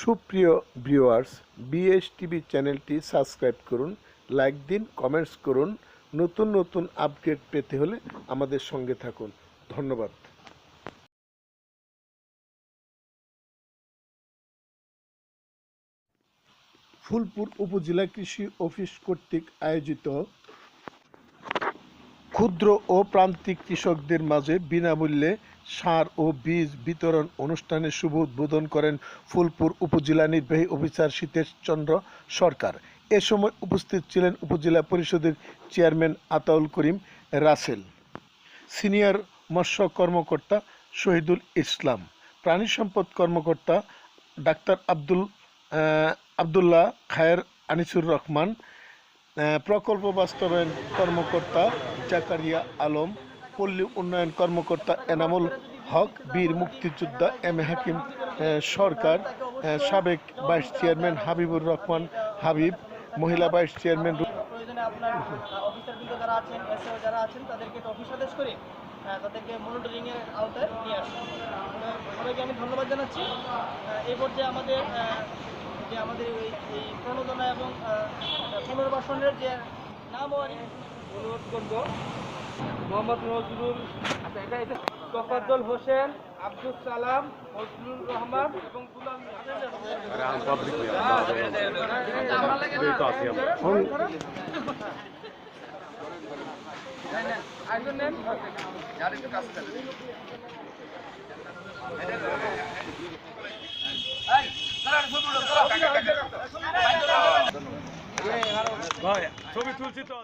সুপ্রিয় viewers, BS TV চ্যানেলটি subscribe করুন, লাইক দিন, কমেন্টস করুন। নতুন নতুন আপডেট পেতে হলে আমাদের সঙ্গে থাকুন। ধন্যবাদ। ফুলপুর উপজেলা কৃষি অফিস কর্তৃক আয়োজিত ক্ষুদ্র ও প্রান্তিক কৃষকদের মাঝে বিনামূল্যে সার ও বীজ বিতরণ অনুষ্ঠানের শুভ উদ্বোধন করেন ফুলপুর উপজেলা নির্বাহী অফিসার সীতেশ চন্দ্র সরকার। এ সময় উপস্থিত ছিলেন উপজেলা পরিষদের চেয়ারম্যান আতাউল করিম রাসেল, সিনিয়র মৎস্য কর্মকর্তা শহীদুল ইসলাম, প্রাণী সম্পদ কর্মকর্তা ডাক্তার আব্দুল আব্দুল্লাহ খায়ের আনিসুর রহমান প্রকল্প বাস্তবায়ন কর্মকর্তা জাকারিয়া আলম, পল্লী উন্নয়ন কর্মকর্তা এনামুল হক, বীর মুক্তিযোদ্ধা এম এ হাকিম সরকার সাবেক ভাইস চেয়ারম্যান হাবিবুর রহমান হাবিব, মহিলা ভাইস চেয়ারম্যান আমাদের এই প্রণোদনা এবং পুনর্বাসনের যে নাম অনুরোধ করব। মোহাম্মদ নজরুল আচ্ছা এটা এটা তফাজ্জল হোসেন আব্দুল সালাম ফজলুর রহমান এবং গুলাম আরেকজন নেন। ছবি তুলছি তো